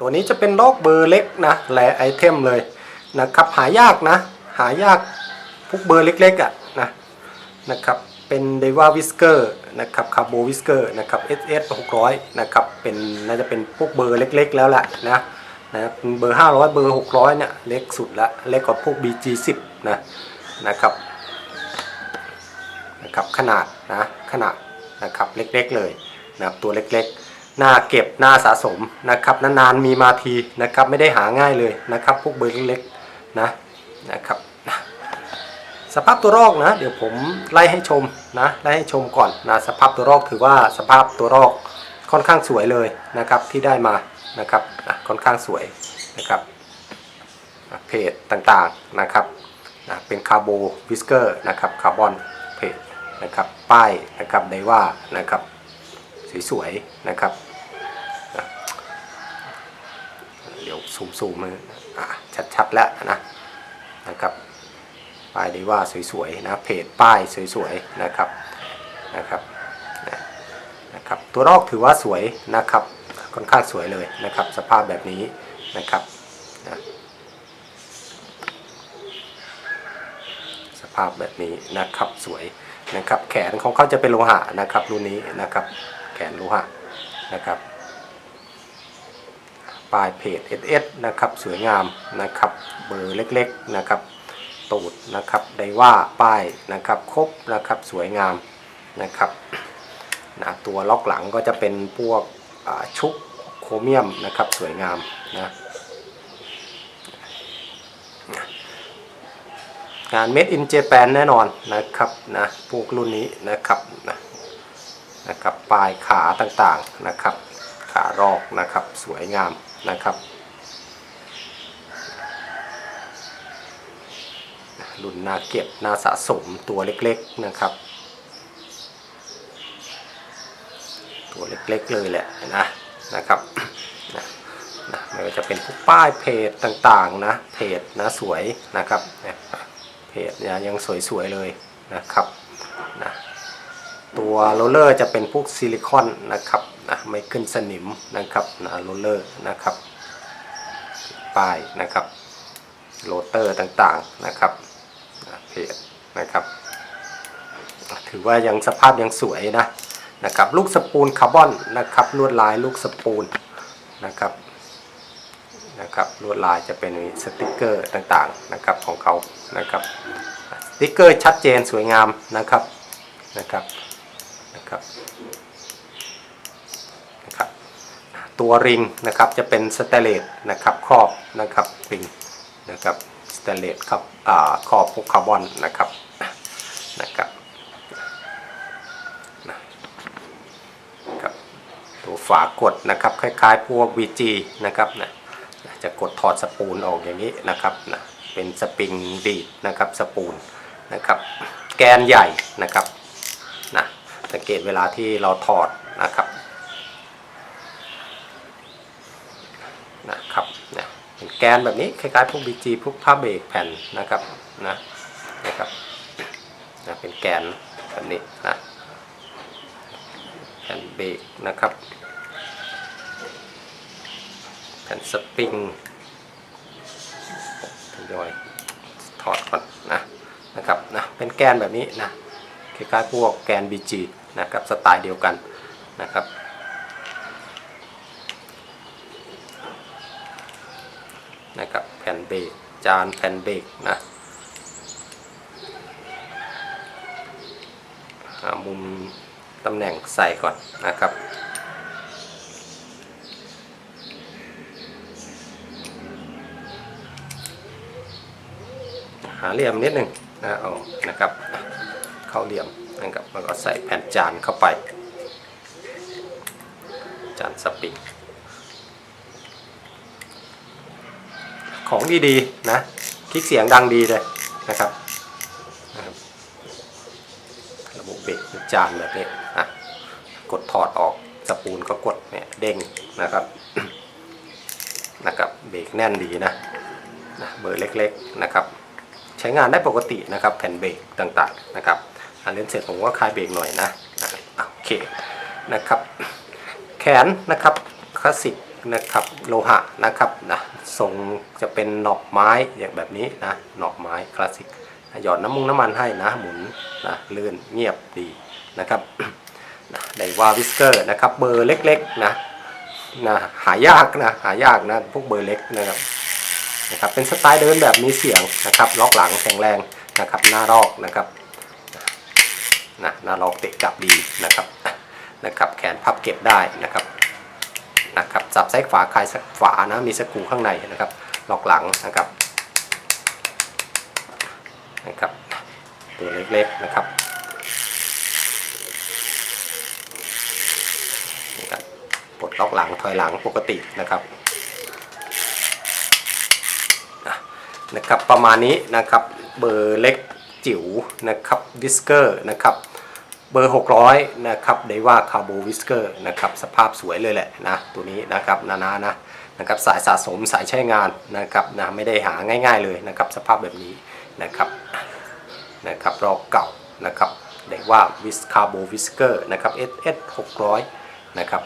ตัวนี้จะเป็นล็อกเบอร์เล็กนะแลไอเทมเลยนะครับหายากนะ หายากพวกเบอร์เล็กๆอะนะนะครับเป็นเดว a วิสเกอร์นะครับคาร์โบวิสเกอร์นะครับ SS 600นะครับเป็นน่าจะเป็นพวกเบอร์เล็กๆ แล้วแหละนะนะเบอร์ 500 เบอร์ 600เนี่ยเล็กสุดละเล็กกว่าพวก BG10 นะนะครับนะครับขนาดนะขนาดนะครับเล็กๆเลยนะครับตัวเล็กๆ น้าเก็บหน้าสะสมนะครับนานๆมีมาทีนะครับไม่ได้หาง่ายเลยนะครับพวกเบอร์เล็กๆนะนะครับสภาพตัวรอกนะ เดี๋ยวผมไล่ให้ชมนะไล่ให้ชมก่อนนะสภาพตัวรอกถือว่าสภาพตัวรอกค่อนข้างสวยเลยนะครับที่ได้มานะครับอะค่อนข้างสวยนะครับเพจต่างๆนะครับนะเป็นคาร์โบวิสเกอร์นะครับคาร์บอนเพจนะครับป้ายนะครับไดว่านะครับสวยๆนะครับอะ เดี๋ยวซูมซูมๆมาอะชัดๆแล้วนะนะครับป้ายดีว่าสวยๆนะเพจป้ายสวยๆนะครับนะครับนะนะครับตัวรอกถือว่าสวยนะครับค่อนข้างสวยเลยนะครับ สภาพแบบนี้นะครับนะสภาพแบบนี้นะครับสวยนะครับ แขนของเขาจะเป็นโลหะนะครับ รุ่นนี้นะครับ แขนโลหะนะครับ ปลายเพจ SS นะครับสวยงามนะครับเบอร์เล็กๆนะครับตูดนะครับไดว่าป้ายนะครับครบนะครับสวยงามนะครับนะตัวล็อกหลังก็จะเป็นพวกชุกโครเมียมนะครับสวยงามนะงาน Made in Japan แน่นอนนะครับนะพวกรุ่นนี้นะครับนะนะครับปลายขาต่างๆนะครับขารอกนะครับสวยงาม นะครับ รุ่นนาเก็บนาสะสมตัวเล็กๆนะครับ ตัวเล็กๆเลยแหละนะนะครับนะไม่ว่าจะเป็นพวกป้ายเพจต่างๆนะเพจนะสวยนะครับเนี่ยเพจเนี่ยยังสวยๆเลยนะครับนะตัวโรลเลอร์จะเป็นพวกซิลิคอนนะครับ นะไม่ขึ้นสนิมนะครับนะโรลเลอร์นะครับป้ายนะครับโรเตอร์ต่างๆนะครับนะเพจนะครับ ถือว่ายังสภาพยังสวยนะนะครับลูกสปูลคาร์บอนนะครับลวดลายลูกสปูลนะครับนะครับลวดลายจะเป็นสติกเกอร์ต่างๆนะครับของเขานะครับสติกเกอร์ชัดเจนสวยงามนะครับนะครับนะครับ ตัวริงนะครับจะเป็นสเตเลสนะครับครอบนะครับริงนะครับสเตเลสครับอ่าครอบคาร์บอนนะครับนะครับนะครับตัวฝากดนะครับคล้ายๆพวก VG นะครับนะจะกดถอดสปูลออกอย่างนี้นะครับนะเป็นสปริงดีดนะครับสปูลนะครับแกนใหญ่นะครับนะสังเกตเวลาที่เราถอด นะเป็นแกนแบบนี้คล้ายๆพวก BG พวกผ้าเบรกแผ่นนะครับนะนะครับนะเป็นแกนแบบนี้นะแผ่นเบรกนะครับ แผ่นสปริงทยอยถอดก่อนนะนะครับนะเป็นแกนแบบนี้นะคล้ายๆพวกแกน BG นะครับสไตล์เดียวกันนะครับ นะครับแผ่นเบรกจานแผ่นเบรกนะหามุมตำแหน่งใส่ก่อนนะครับหาเหลี่ยมนิดหนึ่งนะเอานะครับ เข้าเหลี่ยมนะครับแล้วก็ใส่แผ่นจานเข้าไป จานสปริง ของดีๆนะคลิกเสียงดังดีเลยนะครับระบบเบรกจานแบบนี้นะกดถอดออกสปูลก็กดเนี่ยเด้งนะครับนะครับเบรกแน่นดีนะนะเบอร์เล็กๆนะครับ ใช้งานได้ปกตินะครับ แผ่นเบรกต่างๆนะครับอันเล่นเสร็จผมก็คลายเบรกหน่อยนะนะครับอะโอเคนะครับ แขนนะครับคลาสสิก นะครับโลหะนะครับนะทรงจะเป็นหนอกไม้อย่างแบบนี้นะหนอกไม้คลาสสิกหยอดน้ำมุงน้ำมันให้นะหมุนนะลื่นเงียบดีนะครับนะไดวาวิสเกอร์นะครับเบอร์เล็กๆนะนะหายากนะหายากนะพวกเบอร์เล็กนะครับนะครับเป็นสไตล์เดินแบบมีเสียงนะครับล็อกหลังแข็งแรงนะครับหน้ารอกนะครับนะหน้ารอกเตะกลับดีนะครับนะครับแขนพับเก็บได้นะครับ นะครับสับซ้ายขวาคลายฝานะมีสกูข้างในนะครับล็อกหลังนะครับนะครับตัวเล็กๆนะครับปลดล็อกหลังถอยหลังปกตินะครับนะครับประมาณนี้นะครับเบอร์เล็กจิ๋วนะครับวิสเกอร์นะครับ บอร์ 600 นะครับได้ว่าคาร์โบวิสเกอร์นะครับสภาพสวยเลยแหละนะตัวนี้นะครับนานานะนะครับสายสะสมสายใช้งานนะครับนะไม่ได้หาง่ายๆเลยนะครับสภาพแบบนี้นะครับนะครับรอบเก่านะครับได้ว่าวิสคาร์โบวิสเกอร์นะครับ SS 600 นะครับ